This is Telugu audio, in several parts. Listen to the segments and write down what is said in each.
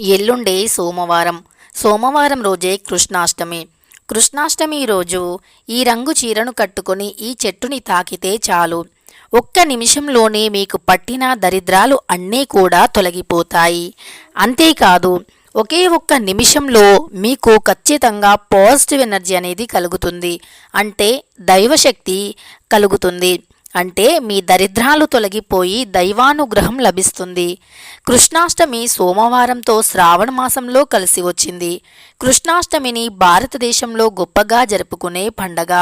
ఎల్లుండే సోమవారం. సోమవారం రోజే కృష్ణాష్టమి. కృష్ణాష్టమి రోజు ఈ రంగు చీరను కట్టుకొని ఈ చెట్టుని తాకితే చాలు. ఒక్క నిమిషంలోనే మీకు పట్టిన దరిద్రాలు అన్నీ కూడా తొలగిపోతాయి. అంతేకాదు ఒకే ఒక్క నిమిషంలో మీకు ఖచ్చితంగా పాజిటివ్ ఎనర్జీ అనేది కలుగుతుంది. అంటే దైవశక్తి కలుగుతుంది. అంటే మీ దరిద్రాలు తొలగిపోయి దైవానుగ్రహం లభిస్తుంది. కృష్ణాష్టమి సోమవారంతో శ్రావణ మాసంలో కలిసి వచ్చింది. కృష్ణాష్టమిని భారతదేశంలో గొప్పగా జరుపుకునే పండగ.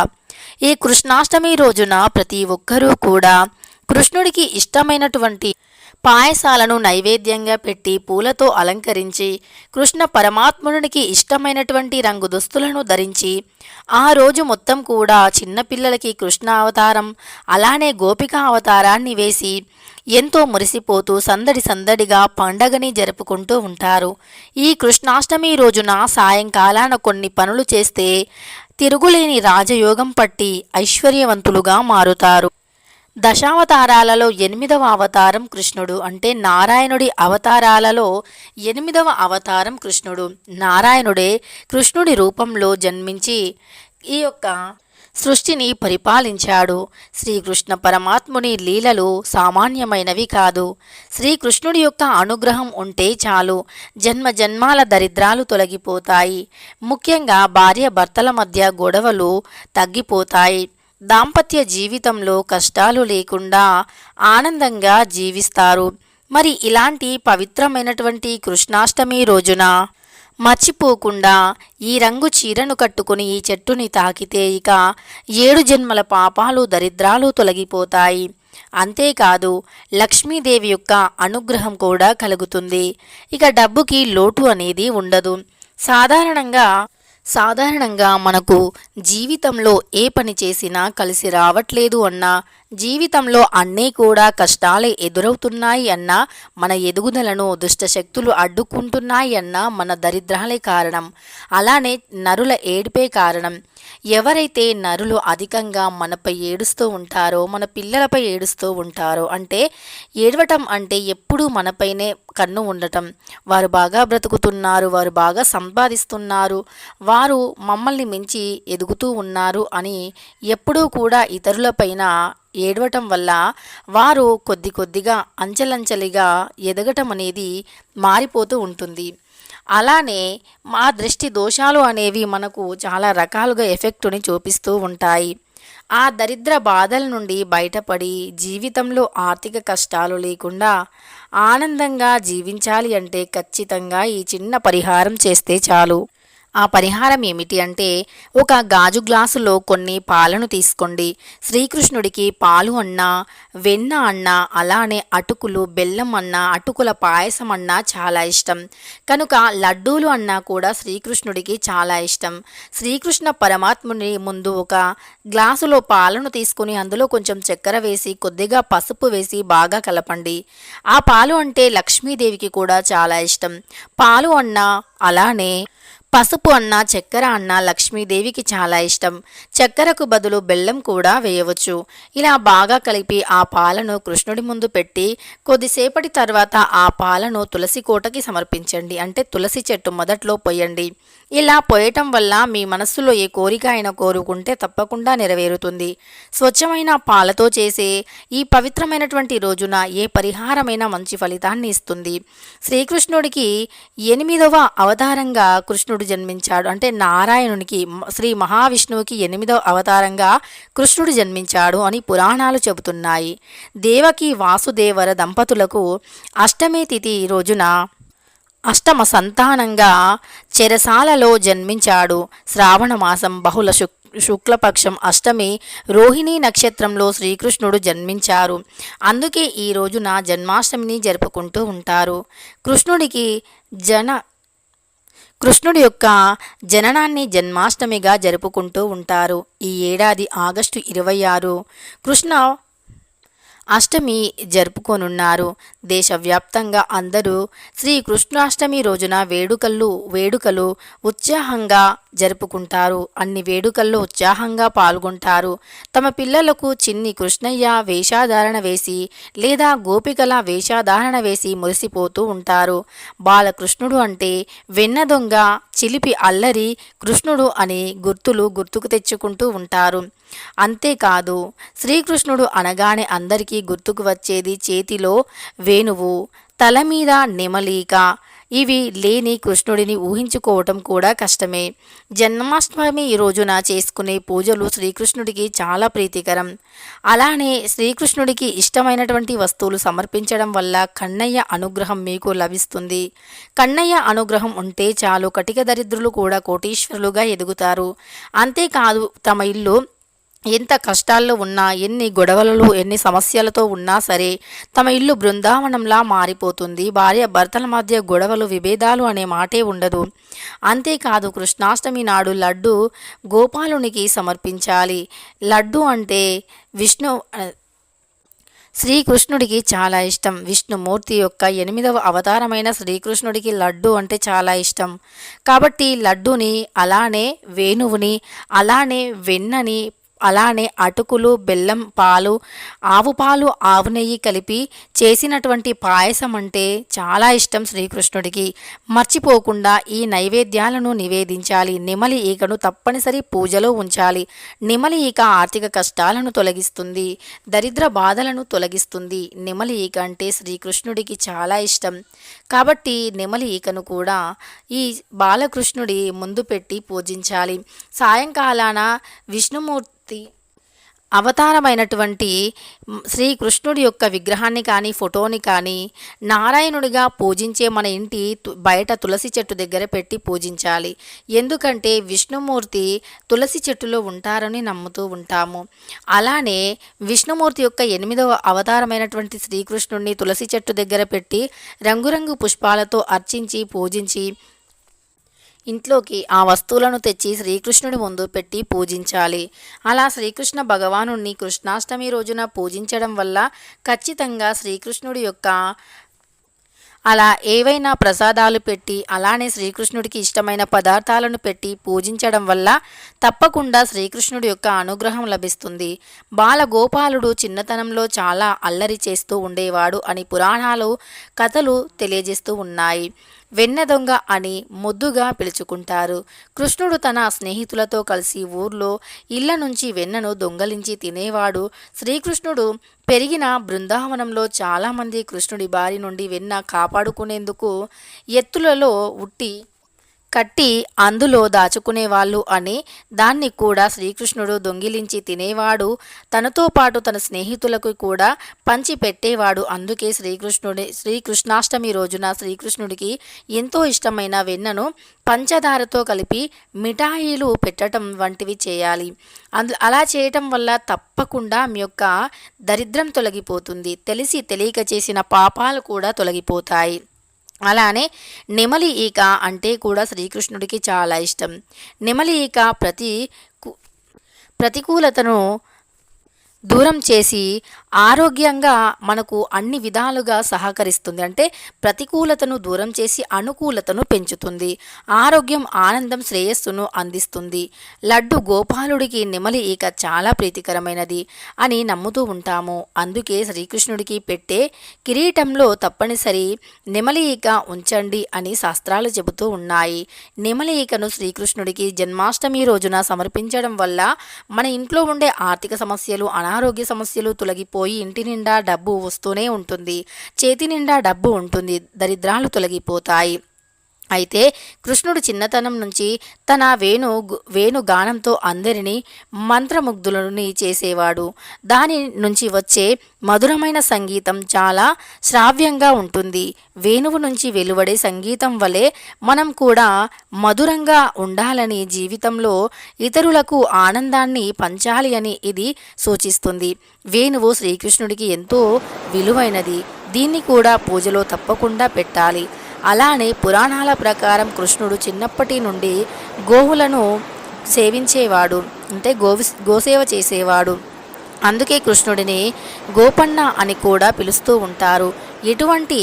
ఈ కృష్ణాష్టమి రోజున ప్రతి ఒక్కరూ కూడా కృష్ణుడికి ఇష్టమైనటువంటి పాయసాలను నైవేద్యంగా పెట్టి పూలతో అలంకరించి కృష్ణ పరమాత్మునికి ఇష్టమైనటువంటి రంగు దుస్తులను ధరించి ఆ రోజు మొత్తం కూడా చిన్నపిల్లలకి కృష్ణ అవతారం అలానే గోపిక అవతారాన్ని వేసి ఎంతో మురిసిపోతూ సందడి సందడిగా పండగని జరుపుకుంటూ ఉంటారు. ఈ కృష్ణాష్టమి రోజున సాయంకాలాన కొన్ని పనులు చేస్తే తిరుగులేని రాజయోగం పట్టి ఐశ్వర్యవంతులుగా మారుతారు. దశావతారాలలో ఎనిమిదవ అవతారం కృష్ణుడు అంటే నారాయణుడి అవతారాలలో ఎనిమిదవ అవతారం కృష్ణుడు. నారాయణుడే కృష్ణుడి రూపంలో జన్మించి ఈ యొక్క సృష్టిని పరిపాలించాడు. శ్రీకృష్ణ పరమాత్ముని లీలలు సామాన్యమైనవి కాదు. శ్రీకృష్ణుడి యొక్క అనుగ్రహం ఉంటే చాలు. జన్మ జన్మాల దరిద్రాలు తొలగిపోతాయి. ముఖ్యంగా భార్య భర్తల మధ్య గొడవలు తగ్గిపోతాయి. దాంపత్య జీవితంలో కష్టాలు లేకుండా ఆనందంగా జీవిస్తారు. మరి ఇలాంటి పవిత్రమైనటువంటి కృష్ణాష్టమి రోజున మర్చిపోకుండా ఈ రంగు చీరను కట్టుకుని ఈ చెట్టుని తాకితే ఇక ఏడు జన్మల పాపాలు దరిద్రాలు తొలగిపోతాయి. అంతేకాదు లక్ష్మీదేవి యొక్క అనుగ్రహం కూడా కలుగుతుంది. ఇక డబ్బుకి లోటు అనేది ఉండదు. సాధారణంగా సాధారణంగా మనకు జీవితంలో ఏ పని చేసినా కలిసి రావట్లేదు అన్నా జీవితంలో అన్నీ కూడా కష్టాలే ఎదురవుతున్నాయి అన్నా మన ఎదుగుదలను దుష్టశక్తులు అడ్డుకుంటున్నాయి అన్నా మన దరిద్రాలే కారణం. అలానే నరుల ఏడిపే కారణం. ఎవరైతే నరులు అధికంగా మనపై ఏడుస్తూ ఉంటారో మన పిల్లలపై ఏడుస్తూ ఉంటారో అంటే ఏడవటం అంటే ఎప్పుడూ మనపైనే కన్ను ఉండటం. వారు బాగా బ్రతుకుతున్నారు వారు బాగా సంపాదిస్తున్నారు వారు మమ్మల్ని మించి ఎదుగుతూ ఉన్నారు అని ఎప్పుడూ కూడా ఇతరులపైన ఏడవటం వల్ల వారు కొద్ది కొద్దిగా అంచెలంచెలిగా ఎదగటం అనేది మారిపోతూ ఉంటుంది. అలానే మా దృష్టి దోషాలు అనేవి మనకు చాలా రకాలుగా ఎఫెక్టుని చూపిస్తూ ఉంటాయి. ఆ దరిద్ర బాధల నుండి బయటపడి జీవితంలో ఆర్థిక కష్టాలు లేకుండా ఆనందంగా జీవించాలి అంటే ఖచ్చితంగా ఈ చిన్న పరిహారం చేస్తే చాలు. ఆ పరిహారం ఏమిటి అంటే ఒక గాజు గ్లాసులో కొన్ని పాలను తీసుకోండి. శ్రీకృష్ణుడికి పాలు అన్నా వెన్న అన్నా అలానే అటుకులు బెల్లం అన్నా అటుకుల పాయసం అన్నా చాలా ఇష్టం. కనుక లడ్డూలు అన్నా కూడా శ్రీకృష్ణుడికి చాలా ఇష్టం. శ్రీకృష్ణ పరమాత్ముని ముందు ఒక గ్లాసులో పాలను తీసుకుని అందులో కొంచెం చక్కెర వేసి కొద్దిగా పసుపు వేసి బాగా కలపండి. ఆ పాలు అంటే లక్ష్మీదేవికి కూడా చాలా ఇష్టం. పాలు అన్నా అలానే పసుపు అన్న చక్కెర అన్న లక్ష్మీదేవికి చాలా ఇష్టం. చక్కెరకు బదులు బెల్లం కూడా వేయవచ్చు. ఇలా బాగా కలిపి ఆ పాలను కృష్ణుడి ముందు పెట్టి కొద్దిసేపటి తర్వాత ఆ పాలను తులసి కోటకి సమర్పించండి. అంటే తులసి చెట్టు మొదట్లో పోయండి. ఇలా పోయటం వల్ల మీ మనస్సులో ఏ కోరిక అయినా కోరుకుంటే తప్పకుండా నెరవేరుతుంది. స్వచ్ఛమైన పాలతో చేసే ఈ పవిత్రమైనటువంటి రోజున ఏ పరిహారమైన మంచి ఫలితాన్ని ఇస్తుంది. శ్రీకృష్ణుడికి ఎనిమిదవ అవతారంగా కృష్ణుడు జన్మించాడు. అంటే నారాయణునికి శ్రీ మహావిష్ణువుకి ఎనిమిదవ అవతారంగా కృష్ణుడు జన్మించాడు అని పురాణాలు చెబుతున్నాయి. దేవకి వాసుదేవర దంపతులకు అష్టమి తిథి రోజున అష్టమ సంతానంగా చెరసాలలో జన్మించాడు. శ్రావణ మాసం బహుళ శుక్ శుక్లపక్షం అష్టమి రోహిణీ నక్షత్రంలో శ్రీకృష్ణుడు జన్మించారు. అందుకే ఈ రోజున జన్మాష్టమిని జరుపుకుంటూ ఉంటారు. కృష్ణుడికి జన కృష్ణుడి యొక్క జననాన్ని జన్మాష్టమిగా జరుపుకుంటూ ఉంటారు. ఈ ఏడాది ఆగస్టు ఇరవై ఆరు. కృష్ణ అష్టమి జరుపుకోనున్నారు. దేశవ్యాప్తంగా అందరూ శ్రీకృష్ణాష్టమి రోజున వేడుకలు వేడుకలు ఉత్సాహంగా జరుపుకుంటారు. అన్ని వేడుకల్లో ఉత్సాహంగా పాల్గొంటారు. తమ పిల్లలకు చిన్ని కృష్ణయ్య వేషాధారణ వేసి లేదా గోపికల వేషాధారణ వేసి మురిసిపోతూ ఉంటారు. బాలకృష్ణుడు అంటే వెన్న దొంగ చిలిపి అల్లరి కృష్ణుడు అని గుర్తులు గుర్తుకు తెచ్చుకుంటూ ఉంటారు. అంతేకాదు శ్రీకృష్ణుడు అనగానే అందరికీ గుర్తుకు వచ్చేది చేతిలో వేణువు తల మీద నెమలీక. ఇవి లేని కృష్ణుడిని ఊహించుకోవటం కూడా కష్టమే. జన్మాష్టమి రోజున చేసుకునే పూజలు శ్రీకృష్ణుడికి చాలా ప్రీతికరం. అలానే శ్రీకృష్ణుడికి ఇష్టమైనటువంటి వస్తువులు సమర్పించడం వల్ల కన్నయ్య అనుగ్రహం మీకు లభిస్తుంది. కన్నయ్య అనుగ్రహం ఉంటే చాలు కటిక దరిద్రులు కూడా కోటీశ్వరులుగా ఎదుగుతారు. అంతేకాదు తమ ఇల్లు ఎంత కష్టాల్లో ఉన్నా ఎన్ని గొడవలలో ఎన్ని సమస్యలతో ఉన్నా సరే తమ ఇల్లు బృందావనంలా మారిపోతుంది. భార్య భర్తల మధ్య గొడవలు విభేదాలు అనే మాటే ఉండదు. అంతేకాదు కృష్ణాష్టమి నాడు లడ్డు గోపాలునికి సమర్పించాలి. లడ్డు అంటే విష్ణు శ్రీకృష్ణుడికి చాలా ఇష్టం. విష్ణుమూర్తి యొక్క ఎనిమిదవ అవతారమైన శ్రీకృష్ణుడికి లడ్డు అంటే చాలా ఇష్టం. కాబట్టి లడ్డుని అలానే వేణువుని అలానే వెన్నని అలానే అటుకులు బెల్లం పాలు ఆవు పాలు ఆవు నెయ్యి కలిపి చేసినటువంటి పాయసం అంటే చాలా ఇష్టం శ్రీకృష్ణుడికి. మర్చిపోకుండా ఈ నైవేద్యాలను నివేదించాలి. నిమలి ఈకను తప్పనిసరి పూజలో ఉంచాలి. నిమలి ఈక ఆర్థిక కష్టాలను తొలగిస్తుంది. దరిద్ర బాధలను తొలగిస్తుంది. నిమలి ఈక అంటే శ్రీకృష్ణుడికి చాలా ఇష్టం. కాబట్టి నెమలి ఈకను కూడా ఈ బాలకృష్ణుడి ముందు పెట్టి పూజించాలి. సాయంకాలాన విష్ణుమూర్తి అవతారమైనటువంటి శ్రీకృష్ణుడి యొక్క విగ్రహాన్ని కానీ ఫోటోని కానీ నారాయణుడిగా పూజించే మన ఇంటి తు- బయట తులసి చెట్టు దగ్గర పెట్టి పూజించాలి. ఎందుకంటే విష్ణుమూర్తి తులసి చెట్టులో ఉంటారని నమ్ముతూ ఉంటాము. అలానే విష్ణుమూర్తి యొక్క ఎనిమిదవ అవతారమైనటువంటి శ్రీకృష్ణుడిని తులసి చెట్టు దగ్గర పెట్టి రంగురంగు పుష్పాలతో అర్చించి పూజించి ఇంట్లోకి ఆ వస్తువులను తెచ్చి శ్రీకృష్ణుడి ముందు పెట్టి పూజించాలి. అలా శ్రీకృష్ణ భగవానుణ్ణి కృష్ణాష్టమి రోజున పూజించడం వల్ల ఖచ్చితంగా శ్రీకృష్ణుడి యొక్క అలా ఏవైనా ప్రసాదాలు పెట్టి అలానే శ్రీకృష్ణుడికి ఇష్టమైన పదార్థాలను పెట్టి పూజించడం వల్ల తప్పకుండా శ్రీకృష్ణుడి యొక్క అనుగ్రహం లభిస్తుంది. బాలగోపాలుడు చిన్నతనంలో చాలా అల్లరి చేస్తూ ఉండేవాడు అని పురాణాలు కథలు తెలియజేస్తూ ఉన్నాయి. వెన్నదొంగ అని ముద్దుగా పిలుచుకుంటారు. కృష్ణుడు తన స్నేహితులతో కలిసి ఊర్లో ఇళ్ళ నుంచి వెన్నను దొంగలించి తినేవాడు. శ్రీకృష్ణుడు పెరిగిన బృందావనంలో చాలామంది కృష్ణుడి బారి నుండి వెన్న కాపాడుకునేందుకు ఎత్తులలో ఉట్టి కట్టి అందులో దాచుకునేవాళ్ళు అని దాన్ని కూడా శ్రీకృష్ణుడు దొంగిలించి తినేవాడు. తనతో పాటు తన స్నేహితులకు కూడా పంచి పెట్టేవాడు. అందుకే శ్రీకృష్ణుడి శ్రీకృష్ణాష్టమి రోజున శ్రీకృష్ణుడికి ఎంతో ఇష్టమైన వెన్నను పంచదారతో కలిపి మిఠాయిలు పెట్టడం వంటివి చేయాలి. అందు అలా చేయటం వల్ల తప్పకుండా మీ యొక్క దరిద్రం తొలగిపోతుంది. తెలిసి తెలియక చేసిన పాపాలు కూడా తొలగిపోతాయి. అలానే నెమలి ఈక అంటే కూడా శ్రీకృష్ణుడికి చాలా ఇష్టం. నెమలి ఈక ప్రతి కు- ప్రతికూలతను దూరం చేసి ఆరోగ్యంగా మనకు అన్ని విధాలుగా సహకరిస్తుంది. అంటే ప్రతికూలతను దూరం చేసి అనుకూలతను పెంచుతుంది. ఆరోగ్యం ఆనందం శ్రేయస్సును అందిస్తుంది. లడ్డు గోపాలుడికి నెమలి ఈక చాలా ప్రీతికరమైనది అని నమ్ముతూ ఉంటాము. అందుకే శ్రీకృష్ణుడికి పెట్టే కిరీటంలో తప్పనిసరి నెమలి ఈక ఉంచండి అని శాస్త్రాలు చెబుతూ ఉన్నాయి. నెమలి ఈకను శ్రీకృష్ణుడికి జన్మాష్టమి రోజున సమర్పించడం వల్ల మన ఇంట్లో ఉండే ఆర్థిక సమస్యలు అనారోగ్య సమస్యలు తొలగిపో పోయి ఇంటి నిండా డబ్బు వస్తూనే ఉంటుంది. చేతి నిండా డబ్బు ఉంటుంది. దరిద్రాలు తొలగిపోతాయి. అయితే కృష్ణుడు చిన్నతనం నుంచి తన వేణు వేణు గానంతో అందరినీ మంత్రముగ్ధులని చేసేవాడు. దాని నుంచి వచ్చే మధురమైన సంగీతం చాలా శ్రావ్యంగా ఉంటుంది. వేణువు నుంచి వెలువడే సంగీతం వలె మనం కూడా మధురంగా ఉండాలని జీవితంలో ఇతరులకు ఆనందాన్ని పంచాలి అని ఇది సూచిస్తుంది. వేణువు శ్రీకృష్ణుడికి ఎంతో విలువైనది. దీన్ని కూడా పూజలో తప్పకుండా పెట్టాలి. అలానే పురాణాల ప్రకారం కృష్ణుడు చిన్నప్పటి నుండి గోవులను సేవించేవాడు అంటే గోవి గోసేవ చేసేవాడు. అందుకే కృష్ణుడిని గోపన్న అని కూడా పిలుస్తూ ఉంటారు. ఎటువంటి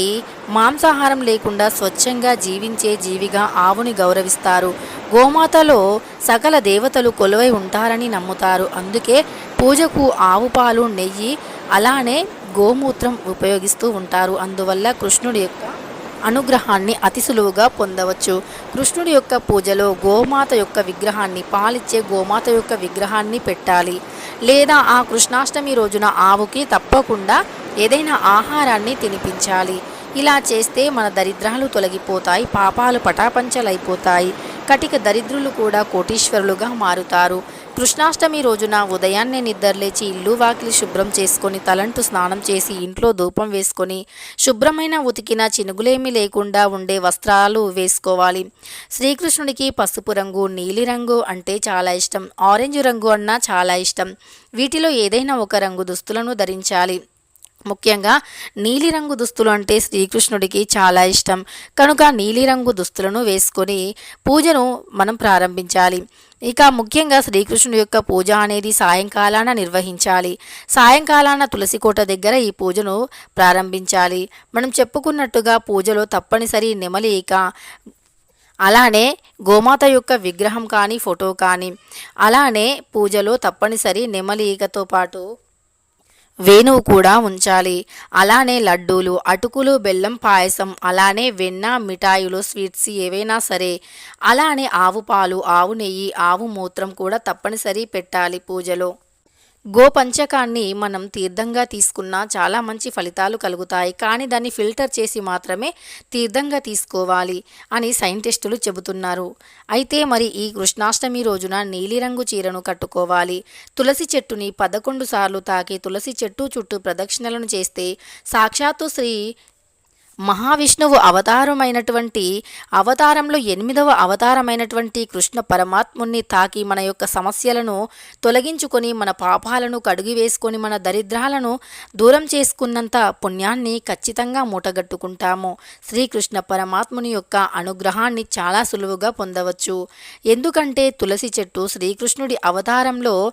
మాంసాహారం లేకుండా స్వచ్ఛంగా జీవించే జీవిగా ఆవుని గౌరవిస్తారు. గోమాతలో సకల దేవతలు కొలువై ఉంటారని నమ్ముతారు. అందుకే పూజకు ఆవు పాలు నెయ్యి అలానే గోమూత్రం ఉపయోగిస్తూ ఉంటారు. అందువల్ల కృష్ణుడి యొక్క అనుగ్రహాన్ని అతి సులువుగా పొందవచ్చు. కృష్ణుడి యొక్క పూజలో గోమాత యొక్క విగ్రహాన్ని పాలిచ్చే గోమాత యొక్క విగ్రహాన్ని పెట్టాలి. లేదా ఆ కృష్ణాష్టమి రోజున ఆవుకి తప్పకుండా ఏదైనా ఆహారాన్ని తినిపించాలి. ఇలా చేస్తే మన దరిద్రాలు తొలగిపోతాయి పాపాలు పటాపంచలైపోతాయి. కటిక దరిద్రులు కూడా కోటీశ్వరులుగా మారుతారు. కృష్ణాష్టమి రోజున ఉదయాన్నే నిద్రలేచి ఇల్లు వాకిలి శుభ్రం చేసుకొని తలంటు స్నానం చేసి ఇంట్లో ధూపం వేసుకొని శుభ్రమైన ఉతికిన చినుగులేమీ లేకుండా ఉండే వస్త్రాలు వేసుకోవాలి. శ్రీకృష్ణుడికి పసుపు రంగు నీలిరంగు అంటే చాలా ఇష్టం. ఆరెంజ్ రంగు అన్నా చాలా ఇష్టం. వీటిలో ఏదైనా ఒక రంగు దుస్తులను ధరించాలి. ముఖ్యంగా నీలిరంగు దుస్తులు అంటే శ్రీకృష్ణుడికి చాలా ఇష్టం. కనుక నీలిరంగు దుస్తులను వేసుకొని పూజను మనం ప్రారంభించాలి. ఇక ముఖ్యంగా శ్రీకృష్ణుడి యొక్క పూజ అనేది సాయంకాలాన నిర్వహించాలి. సాయంకాలాన తులసికోట దగ్గర ఈ పూజను ప్రారంభించాలి. మనం చెప్పుకున్నట్టుగా పూజలో తప్పనిసరి నెమలి ఇక అలానే గోమాత యొక్క విగ్రహం కానీ ఫోటో కానీ అలానే పూజలో తప్పనిసరి నెమలి ఈకతో పాటు వేణువు కూడా ఉంచాలి. అలానే లడ్డూలు అటుకులు బెల్లం పాయసం అలానే వెన్న మిఠాయిలు స్వీట్స్ ఏవైనా సరే. అలానే ఆవు పాలు ఆవు నెయ్యి ఆవు మూత్రం కూడా తప్పనిసరి పెట్టాలి పూజలో. గోపంచకాన్ని మనం తీర్థంగా తీసుకున్నా చాలా మంచి ఫలితాలు కలుగుతాయి. కానీ దాన్ని ఫిల్టర్ చేసి మాత్రమే తీర్థంగా తీసుకోవాలి అని సైంటిస్టులు చెబుతున్నారు. అయితే మరి ఈ కృష్ణాష్టమి రోజున నీలిరంగు చీరను కట్టుకోవాలి. తులసి చెట్టుని పదకొండు సార్లు తాకి తులసి చెట్టు చుట్టూ ప్రదక్షిణలను చేస్తే సాక్షాత్తు శ్రీ మహావిష్ణువు అవతారమైనటువంటి అవతారంలో ఎనిమిదవ అవతారమైనటువంటి కృష్ణ పరమాత్ముని తాకి మన యొక్క సమస్యలను తొలగించుకొని మన పాపాలను కడుగి వేసుకొని మన దరిద్రాలను దూరం చేసుకున్నంత పుణ్యాన్ని ఖచ్చితంగా మూటగట్టుకుంటాము. శ్రీకృష్ణ పరమాత్ముని యొక్క అనుగ్రహాన్ని చాలా సులువుగా పొందవచ్చు. ఎందుకంటే తులసి చెట్టు శ్రీకృష్ణుడి అవతారంలో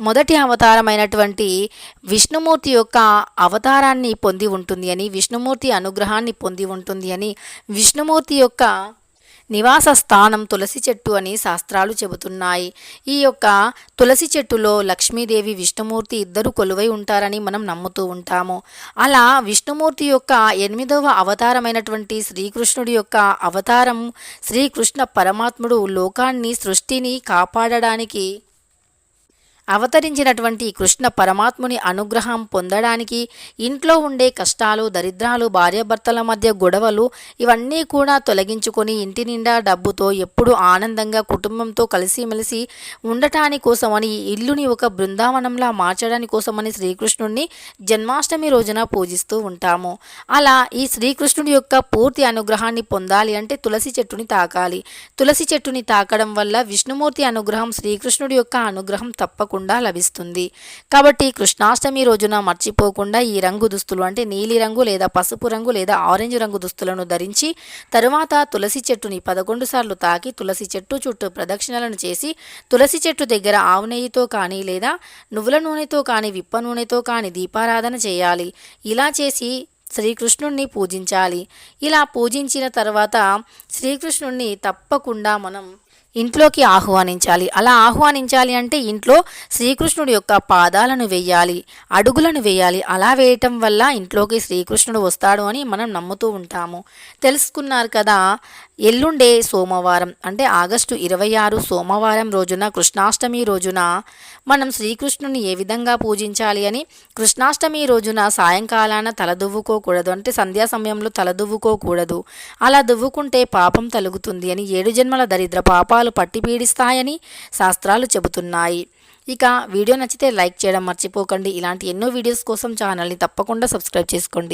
మొదటి అవతారమైనటువంటి విష్ణుమూర్తి యొక్క అవతారాన్ని పొంది ఉంటుంది అని విష్ణుమూర్తి అనుగ్రహాన్ని పొంది ఉంటుంది అని విష్ణుమూర్తి యొక్క నివాస స్థానం తులసి చెట్టు అని శాస్త్రాలు చెబుతున్నాయి. ఈ యొక్క తులసి చెట్టులో లక్ష్మీదేవి విష్ణుమూర్తి ఇద్దరు కొలువై ఉంటారని మనం నమ్ముతూ ఉంటాము. అలా విష్ణుమూర్తి యొక్క ఎనిమిదవ అవతారమైనటువంటి శ్రీకృష్ణుడి యొక్క అవతారం శ్రీకృష్ణ పరమాత్ముడు లోకాన్ని సృష్టిని కాపాడడానికి అవతరించినటువంటి కృష్ణ పరమాత్ముని అనుగ్రహం పొందడానికి ఇంట్లో ఉండే కష్టాలు దరిద్రాలు భార్యాభర్తల మధ్య గొడవలు ఇవన్నీ కూడా తొలగించుకొని ఇంటి నిండా డబ్బుతో ఎప్పుడు ఆనందంగా కుటుంబంతో కలిసిమెలిసి ఉండటాని కోసమని ఇల్లుని ఒక బృందావనంలా మార్చడానికి కోసమని శ్రీకృష్ణుడిని జన్మాష్టమి రోజున పూజిస్తూ ఉంటాము. అలా ఈ శ్రీకృష్ణుడి యొక్క పూర్తి అనుగ్రహాన్ని పొందాలి అంటే తులసి చెట్టుని తాకాలి. తులసి చెట్టుని తాకడం వల్ల విష్ణుమూర్తి అనుగ్రహం శ్రీకృష్ణుడి యొక్క అనుగ్రహం తప్పకుండా తప్పకుండా లభిస్తుంది. కాబట్టి కృష్ణాష్టమి రోజున మర్చిపోకుండా ఈ రంగు దుస్తులు అంటే నీలిరంగు లేదా పసుపు రంగు లేదా ఆరెంజ్ రంగు దుస్తులను ధరించి తరువాత తులసి చెట్టుని పదకొండు సార్లు తాకి తులసి చెట్టు చుట్టూ ప్రదక్షిణలను చేసి తులసి చెట్టు దగ్గర ఆవు నెయ్యితో కానీ లేదా నువ్వుల నూనెతో కానీ విప్ప నూనెతో కానీ దీపారాధన చేయాలి. ఇలా చేసి శ్రీకృష్ణుణ్ణి పూజించాలి. ఇలా పూజించిన తర్వాత శ్రీకృష్ణుణ్ణి తప్పకుండా మనం ఇంట్లోకి ఆహ్వానించాలి. అలా ఆహ్వానించాలి అంటే ఇంట్లో శ్రీకృష్ణుడి యొక్క పాదాలను వేయాలి అడుగులను వేయాలి. అలా వేయటం వల్ల ఇంట్లోకి శ్రీకృష్ణుడు వస్తాడు అని మనం నమ్ముతూ ఉంటాము. తెలుసుకున్నారు కదా ఎల్లుండే సోమవారం అంటే ఆగస్టు ఇరవై ఆరు సోమవారం రోజున కృష్ణాష్టమి రోజున మనం శ్రీకృష్ణుని ఏ విధంగా పూజించాలి అని కృష్ణాష్టమి రోజున సాయంకాలాన తలదువ్వుకోకూడదు. అంటే సంధ్యా సమయంలో తలదువ్వుకోకూడదు. అలా దువ్వుకుంటే పాపం తలుగుతుంది అని ఏడు జన్మల దరిద్ర పాపాలు పట్టి పీడిస్తాయని శాస్త్రాలు చెబుతున్నాయి. ఇక వీడియో నచ్చితే లైక్ చేయడం మర్చిపోకండి. ఇలాంటి ఎన్నో వీడియోస్ కోసం ఛానల్ని తప్పకుండా సబ్స్క్రైబ్ చేసుకోండి.